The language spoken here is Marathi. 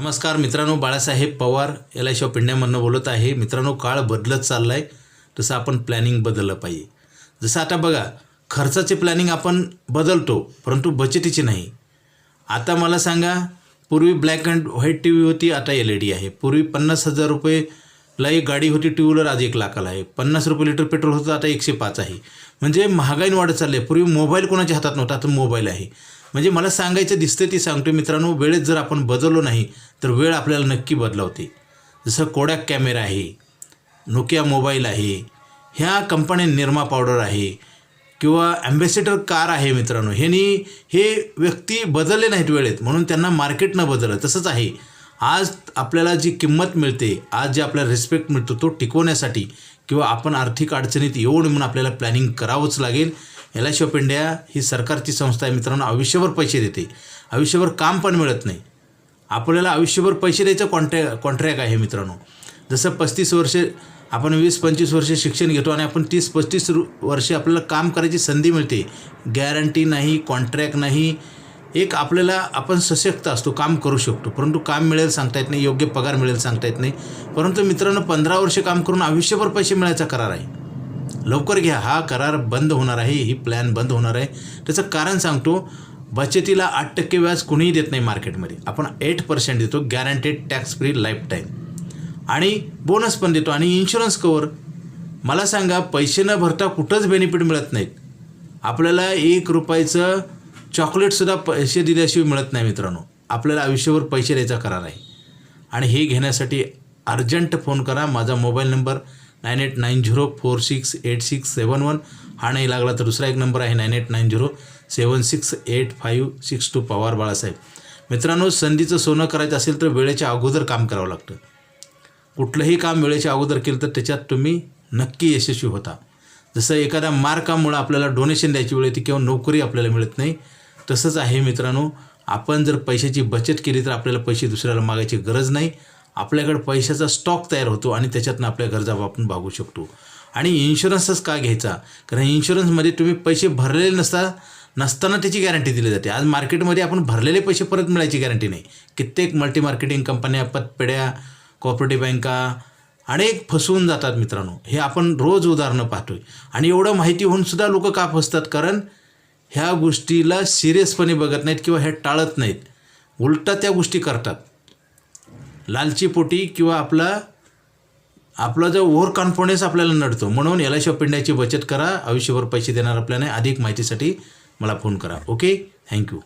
नमस्कार मित्रांनो Balasaheb Pawar L I shop इंडियामधनं बोलत आहे. मित्रांनो काळ बदलत चालला आहे तसं आपण प्लॅनिंग बदललं पाहिजे. जसं आता बघा खर्चाचे प्लॅनिंग आपण बदलतो परंतु बचतीची नाही. आता मला सांगा पूर्वी black and white T V होती आता एल ई डी आहे. पूर्वी पन्नास हजार रुपयेला एक गाडी होती टू व्हीलर आज एक लाखाला आहे. पन्नास रुपये लिटर पेट्रोल होतं आता एकशे पाच आहे. म्हणजे महागाईन वाढत चालली आहे पूर्वी मोबाईल कोणाच्या हातात नव्हता आता मोबाईल आहे. म्हणजे मला सांगायचं दिसतं ती सांगतो मित्रांनो वेळेत जर आपण बदललो नाही तर वेळ आपल्याला नक्की बदलावते. जसं कोडॅक कॅमेरा आहे नोकिया मोबाईल आहे ह्या कंपन्या निरमा पावडर आहे किंवा ॲम्बेसेडर कार आहे मित्रांनो ह्यांनी हे व्यक्ती बदलले नाहीत वेळेत म्हणून त्यांना मार्केट न बदललं तसंच आहे. आज आपल्याला जी किंमत मिळते आज जे आपल्याला रिस्पेक्ट मिळतो तो टिकवण्यासाठी किंवा आपण आर्थिक अडचणीत येऊन म्हणून आपल्याला प्लॅनिंग करावंच लागेल. एल आय ऑफ इंडिया ही सरकारची संस्था आहे मित्रांनो आयुष्यभर पैसे देते. आयुष्यभर काम पण मिळत नाही. आपल्याला आयुष्यभर पैसे द्यायचं कॉन्ट्रॅ कॉन्ट्रॅक्ट आहे मित्रांनो. जसं पस्तीस वर्षे आपण वीस पंचवीस वर्षे शिक्षण घेतो आणि आपण तीस पस्तीस वर्षे आपल्याला काम करायची संधी मिळते. गॅरंटी नाही कॉन्ट्रॅक्ट नाही. एक आपल्याला आपण सशक्त असतो काम करू शकतो. परंतु काम मिळेल सांगता येत नाही योग्य पगार मिळेल सांगता येत नाही. परंतु मित्रांनो पंधरा वर्षे काम करून आयुष्यभर पैसे मिळायचा करार आहे. लवकर घ्या हा करार बंद होणार आहे ही प्लॅन बंद होणार आहे. त्याचं कारण सांगतो बचतीला आठ टक्के व्याज कुणीही देत नाही मार्केटमध्ये. आपण एट पर्सेंट देतो guaranteed tax free life time आणि बोनस पण देतो. आणि इन्शुरन्स कवर मला सांगा पैसे न भरता कुठंच बेनिफिट मिळत नाहीत. आपल्याला एक रुपयाचं चॉकलेटसुद्धा पैसे दिल्याशिवाय मिळत नाही मित्रांनो. आपल्याला आयुष्यभर पैसे द्यायचा करार आहे. आणि हे घेण्यासाठी अर्जंट फोन करा. माझा mobile number nine eight nine zero four six eight six seven one हा नाही लागला तर दुसरा एक नंबर आहे nine eight nine zero seven six eight five six two Pawar Balasaheb. मित्रांनो संधीचं सोनं करायचं असेल तर वेळेच्या अगोदर काम करावं लागतं. कुठलंही काम वेळेच्या अगोदर केलं तर त्याच्यात तुम्ही नक्की यशस्वी होता. जसं एखाद्या मार्कामुळं आपल्याला डोनेशन द्यायची वेळ येते किंवा नोकरी आपल्याला मिळत नाही तसंच आहे मित्रांनो आपण जर पैशाची बचत केली तर आपल्याला पैसे दुसऱ्याला मागायची गरज नाही. आपल्याकडे पैशाचा स्टॉक तयार होतो आणि त्याच्यातनं आपल्या गरजा आपण भागू शकतो. आणि इन्शुरन्सच का घ्यायचा? कारण इन्शुरन्समध्ये तुम्ही पैसे भरलेले नसता नसताना त्याची गॅरंटी दिली जाते. आज मार्केटमध्ये आपण भरलेले पैसे परत मिळायची गॅरंटी नाही. कित्येक मल्टी मार्केटिंग कंपन्या पतपेढ्या कॉपरेटिव्ह बँका अनेक फसवून जातात मित्रांनो. हे आपण रोज उदाहरणं पाहतोय. आणि एवढं माहिती होऊन सुद्धा लोक का फसतात कारण ह्या गोष्टीला सिरियसपणे बघत नाहीत किंवा ह्या टाळत नाहीत. उलटा त्या गोष्टी करतात. लालचीपोटी किंवा आपला आपला जो ओव्हर कॉन्फिडन्स आपल्याला नडतो. म्हणून एल आय बचत करा. आयुष्यभर पैसे देणार आपल्याने अधिक माहितीसाठी मला फोन करा. ओके? थँक्यू